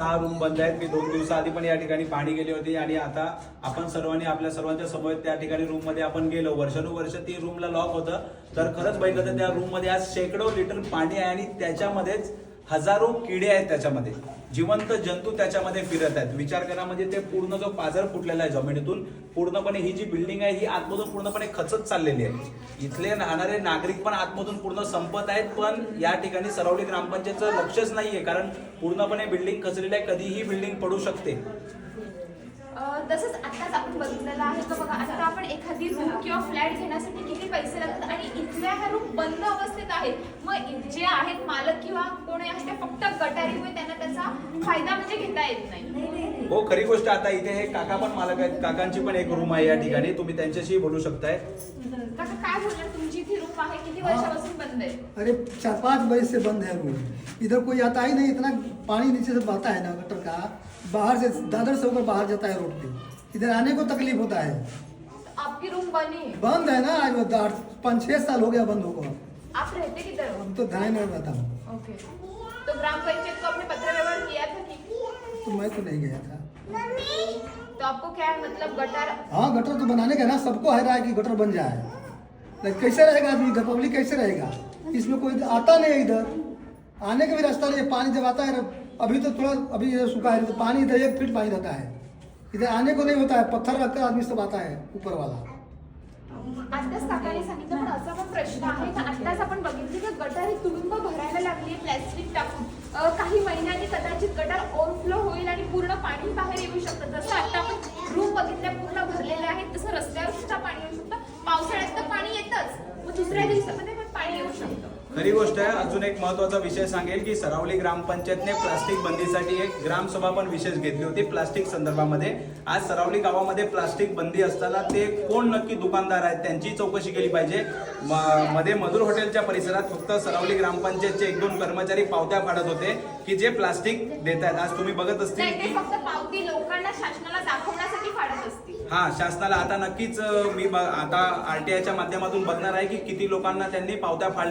सहा रूम बंद आहेत. मी दोन दिवसाआधी पण या ठिकाणी पाणी गेली होती आणि आता आपण सर्वांनी आपल्या सर्वांच्या समोर त्या ठिकाणी रूममध्ये आपण गेलो. वर्षानुवर्ष ती रूमला लॉक होतं. तर खरंच बघितलं तर त्या रूममध्ये आज शेकडो लिटर पाणी आहे आणि त्याच्यामध्येच हजारो किडे आहेत त्याच्यामध्ये. जिवंत जंतू त्याच्यामध्ये फिरत आहेत. विचार करा म्हणजे ते पूर्ण जो पाझर फुटलेला आहे जमिनीतून पूर्णपणे ही जी बिल्डिंग आहे ही आतमधून पूर्णपणे खचत चाललेली आहे. इथले राहणारे नागरिक पण आतमधून पूर्ण संपत आहेत पण या ठिकाणी सरावली ग्रामपंचायतचं लक्षच नाहीये कारण पूर्णपणे बिल्डिंग खचलेली आहे कधीही बिल्डिंग पडू शकते. तसंच आताच आपण बघितलेलं आहे बघा आता आपण एखादी रूम किंवा फ्लॅट घेण्यासाठी पैसे लागतात आणि इथल्या ह्या रूम बंद अवस्थेत आहेत. मग जे आहेत मालक किंवा कोणी आहे ते फक्त गटारीमुळे त्यांना त्याचा फायदा म्हणजे घेता येत नाही. हो खरी गोष्ट आता इथे हे काका पण मालक आहेत. काकांची पण एक रूम आहे या ठिकाणी. तुम्ही त्यांच्याशी बोलू शकताय. काका काय बोलणार? तुमची ती रूम आहे. किती वर्षापासून बंद आहे? अरे चार पाँच बजे से बंद है रूम इधर कोई आता ही नहीं इतना पानी नीचे से बहता है ना गटर का? बाहर से दादर से होकर बाहर जाता है रोड पे. इधर आने को तकलीफ होता है. आपकी रूम बनी है। बंद है ना आज वो आठ पाँच छह साल हो गया बंद होकर आप रहते किधर हो? हम तो ध्यान नहीं रहता हूँ ओके। तो ग्राम पंचायत को आपने पत्र व्यवहार किया था कि? तो मैं तो नहीं गया था। तो आपको क्या है मतलब गटर? हाँ गटर तो बनाने का ना सबको है रहा है कि गटर बन जाए। लेकिन कैसे रहेगा आदमी? इधर पब्लिक कैसे रहेगा? इसमें कोई आता नहीं है इधर। आने का भी रास्ता नहीं पानी जब आता है अभी तो थोड़ा अभी सूखा है तो पानी इधर एक फीट पानी रहता है। इधर आने को नहीं होता है पत्थर रखकर आदमी सब आता है ऊपर वाला आत्ताच काकाने सांगितलं पण असा पण प्रश्न आहे का? आत्ताच आपण बघितली की गटार ही तुडुंब भरायला लागली प्लॅस्टिक टाकून. अं, काही महिन्यांनी कदाचित गटार ओव्हरफ्लो होईल आणि पूर्ण पाणी बाहेर येऊ शकतं. जसं आता आपण रूम बघितलं पूर्ण भरलेल्या आहेत तसं रस्त्यावर सुद्धा पाणी येऊ शकतं पावसाळ्यात तर पाणी येतच मग दुसऱ्या दिवसामध्ये पण पाणी येऊ शकतं खरी गोष्ट आहे अजून एक महत्त्वाचा विषय सांगेल की सरावली ग्रामपंचायतने प्लास्टिक बंदीसाठी एक ग्रामसभा पण विशेष घेतली होती प्लास्टिक संदर्भामध्ये. आज सरावली गावामध्ये प्लास्टिक बंदी असताना ते कोण नक्की दुकानदार आहेत त्यांची चौकशी केली पाहिजे. मध्ये मधुर हॉटेलच्या परिसरात फक्त सरावली ग्रामपंचायतचे एक दोन कर्मचारी पावत्या फाडत होते की जे प्लास्टिक देत आहेत. आज तुम्ही बघत असतील की पावती लोकांना शासनाला दाखवण्यासाठी फाडत असतील. हा शासनाला आता नक्कीच मी आता आरटीआयच्या माध्यमातून बघणार आहे की किती लोकांना त्यांनी पावत्या फाडल्या